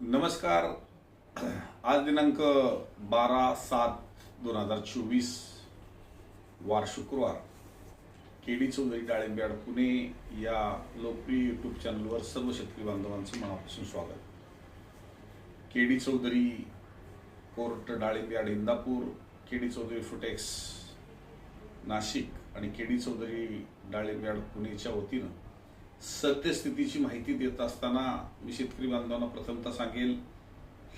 नमस्कार. आज दिनांक बारा सात दोन हजार चोवीस वार शुक्रवार. के डी चौधरी डाळिंब्याड पुणे या लोकप्रिय यूट्यूब चॅनलवर सर्व शेतकरी बांधवांचं मनापासून स्वागत. के डी चौधरी कोर्ट डाळिंब्याड इंदापूर के डी चौधरी फुटेक्स नाशिक आणि के डी चौधरी डाळिंब्याड पुणेच्या वतीनं सद्यस्थितीची माहिती देत असताना मी शेतकरी बांधवांना प्रथमतः सांगेल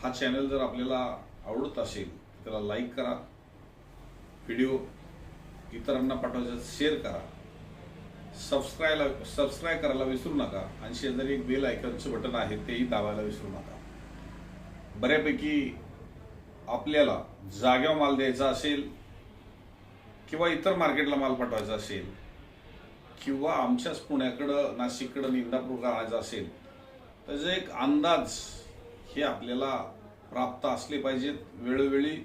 हा चॅनल जर आपल्याला आवडत असेल तर त्याला लाईक करा व्हिडिओ इतरांना पाठवायचा शेअर करा सबस्क्रायला सबस्क्राईब करायला विसरू नका आणि शेजारी एक बेल आयकॉनचं बटन आहे तेही दाबायला विसरू नका. बऱ्यापैकी आपल्याला जाग्यावर माल द्यायचा असेल किंवा इतर मार्केटला माल पाठवायचा असेल किंवा आमच्याच पुण्याकडं नाशिककडं इंदापूर आणायचं असेल त्याचा एक अंदाज हे आपल्याला प्राप्त असले पाहिजेत. वेळोवेळी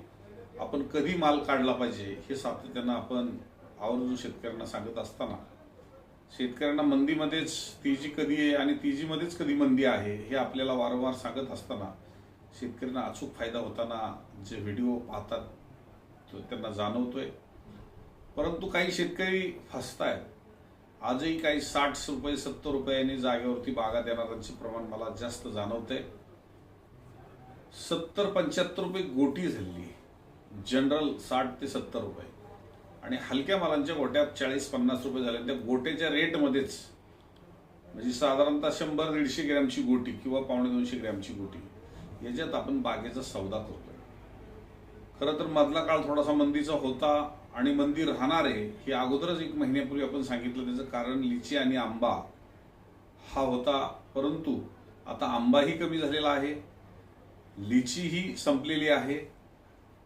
आपण कधी माल काढला पाहिजे हे सातत्यानं आपण आवर्जून शेतकऱ्यांना सांगत असताना शेतकऱ्यांना मंदीमध्येच तेजी कधी आहे आणि तेजीमध्येच कधी मंदी आहे हे आपल्याला वारंवार सांगत असताना शेतकऱ्यांना अचूक फायदा होताना जे व्हिडिओ पाहतात तो त्यांना जाणवतोय. परंतु काही शेतकरी फसतायत. आजही काही साठ रुपये सत्तर रुपयांनी जागेवरती बागा देणाऱ्यांचे प्रमाण मला जास्त जाणवते. सत्तर पंच्याहत्तर रुपये गोटी झालेली जनरल साठ ते सत्तर रुपये. आणि हलक्या मालांच्या गोट्यात चाळीस पन्नास रुपये झाले. त्या गोट्याच्या रेटमध्येच म्हणजे साधारणतः शंभर दीडशे ग्रॅमची गोटी किंवा पावणे दोनशे ग्रॅमची गोटी याच्यात आपण बागेचा सौदा करतोय. खरं तर मधला काळ थोडासा मंदीचा होता. आणि मंदी राहणार आहे हे अगोदरच एक महिन्यापूर्वी आपण सांगितलं त्याचं कारण लिची आणि आंबा हा होता. परंतु आता आंबाही कमी झालेला आहे लिचीही संपलेली आहे.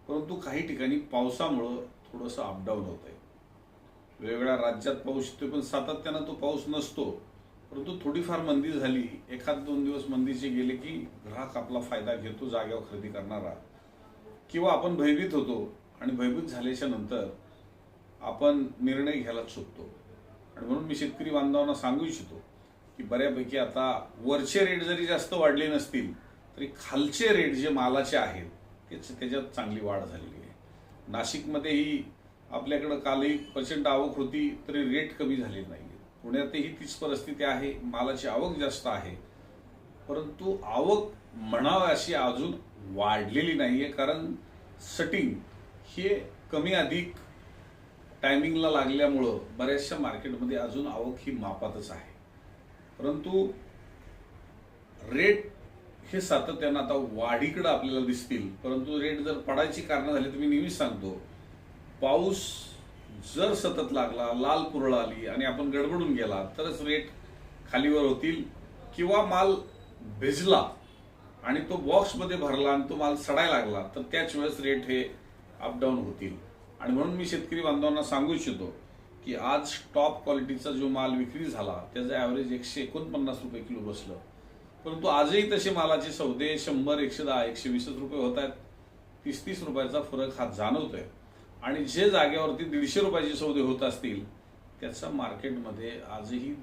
परंतु काही ठिकाणी पावसामुळं थोडंसं अपडाऊन होत आहे वेगवेगळ्या राज्यात पाऊस येतो पण सातत्यानं तो पाऊस नसतो. परंतु थोडीफार मंदी झाली. एखाद दोन दिवस मंदीचे गेले की ग्राहक आपला फायदा घेतो जाग्यावर खरेदी करणारा. किंवा आपण भयभीत होतो आणि भयभीत झाल्याच्यानंतर आपण निर्णय घ्यायला चुकतो आणि म्हणून मी शेतकरी बांधवांना सांगू इच्छितो की बऱ्यापैकी आता वरचे रेट जरी जास्त वाढले नसतील तरी खालचे रेट जे मालाचे आहेत त्याच त्याच्यात चांगली वाढ झालेली आहे. नाशिकमध्येही आपल्याकडं कालही प्रचंड आवक होती तरी रेट कमी झाले नाही पुण्यातही तीच परिस्थिती आहे मालाची आवक जास्त आहे. परंतु आवक म्हणावी अशी अजून वाढलेली नाही आहे कारण सटिंग हे कमी अधिक टायमिंगला लागल्यामुळं बऱ्याचशा मार्केटमध्ये अजून आवक ही मापातच आहे. परंतु रेट हे सातत्यानं आता वाढीकडं आपल्याला दिसतील. परंतु रेट जर पडायची कारणं झाली तर मी नेहमीच सांगतो पाऊस जर सतत लागला लाल पुरळ आली आणि आपण गडबडून गेला तरच रेट खालीवर होतील किंवा माल भिजला आणि तो बॉक्समध्ये भरला आणि तो माल सडायला लागला तर त्याच वेळेस रेट हे अपडाऊन होतील. आणि म्हणून मी शेतकरी बांधवांना सांगू इच्छितो की आज टॉप क्वालिटीचा जो माल विक्री झाला त्याचं ॲव्हरेज एकशे एकोणपन्नास रुपये किलो बसलं. परंतु आजही तसे मालाचे सौदे शंभर एकशे दहा एकशे वीसच रुपये होत आहेत. तीस तीस रुपयाचा फरक हा जाणवतोय. आणि जे जागेवरती दीडशे रुपयाचे सौदे होत असतील त्याचा मार्केटमध्ये आजही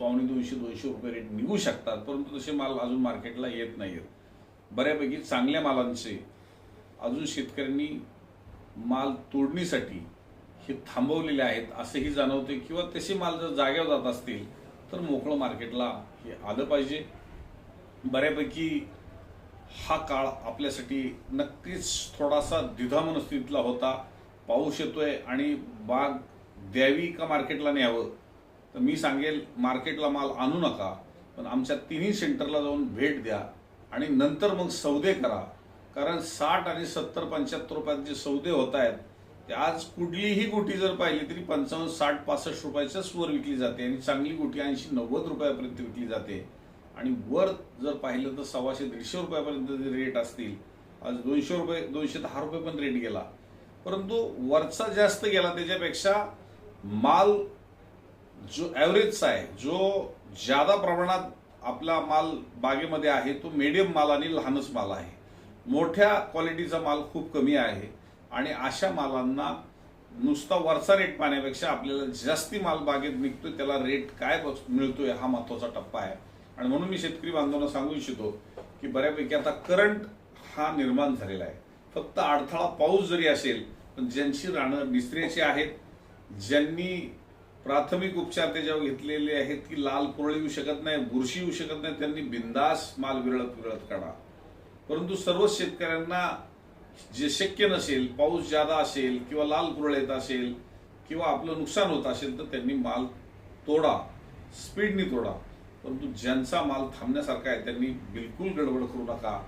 पावणे दोनशे दोनशे रुपये रेट निघू शकतात. परंतु तसे माल अजून मार्केटला येत नाही आहेत बऱ्यापैकी चांगल्या मालांचे अजून शेतकऱ्यांनी माल तोडणीसाठी हे थांबवलेले आहेत असेही जाणवते किंवा तसे माल जर जाग्यावर जात असतील तर मोकळं मार्केटला हे आलं पाहिजे. बऱ्यापैकी हा काळ आपल्यासाठी नक्कीच थोडासा दिधामन स्थितीतला होता. पाऊस येतोय आणि बाग द्यावी का मार्केटला न्यावं? तर मी सांगेल मार्केटला माल आणू नका पण आमच्या तिन्ही सेंटरला जाऊन भेट द्या आणि नंतर मग सौदे करा. कारण साठ आणि सत्तर पंच्याहत्तर रुपयात जे सौदे होत आहेत ते आज कुठलीही गोटी जर पाहिली तरी पंचावन्न साठ पासष्ट रुपयाच्याच वर विकली जाते आणि चांगली गुटी ऐंशी नव्वद रुपयापर्यंत विकली जाते. आणि वर जर पाहिलं तर सव्वाशे दीडशे रुपयापर्यंत जे रेट असतील आज दोनशे रुपये दोनशे दहा रुपये पण रेट गेला. परंतु वरचा जास्त गेला त्याच्यापेक्षा माल जो ॲव्हरेजचा आहे जो ज्यादा प्रमाणात आपला माल बागेमध्ये आहे तो मिडियम माल आणि लहानच माल आहे. मोठ्या क्वालिटीचा माल खूप कमी आहे आणि अशा मालांना नुसता वरचा रेट पाहण्यापेक्षा आपल्याला जास्ती माल बागेत निघतोय त्याला रेट काय बस- मिळतोय हा महत्त्वाचा टप्पा आहे. आणि म्हणून मी शेतकरी बांधवांना सांगू इच्छितो की बऱ्यापैकी आता करंट हा निर्माण झालेला आहे. फक्त अडथळा पाऊस जरी असेल पण ज्यांची रानं निसऱ्याची आहेत ज्यांनी प्राथमिक उपचार त्याच्यावर घेतलेले आहेत की लाल पुरळ येऊ शकत नाही बुरशी येऊ शकत नाही त्यांनी बिंदास माल विरळत विरळत काढा. परंतु सर्व शेतकऱ्यांना जे शक्य नसेल पाऊस जादा असेल किंवा लाल गुरळ येत असेल किंवा आपलं नुकसान होत असेल तर त्यांनी माल तोडा स्पीडनी तोडा. परंतु ज्यांचा माल थांबण्यासारखा आहे त्यांनी बिलकुल गडबड करू नका.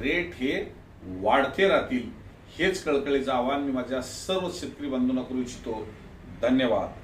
रेट हे वाढते राहतील हेच कळकळीचं आव्हान मी माझ्या सर्व शेतकरी बांधवांना करू इच्छितो. धन्यवाद.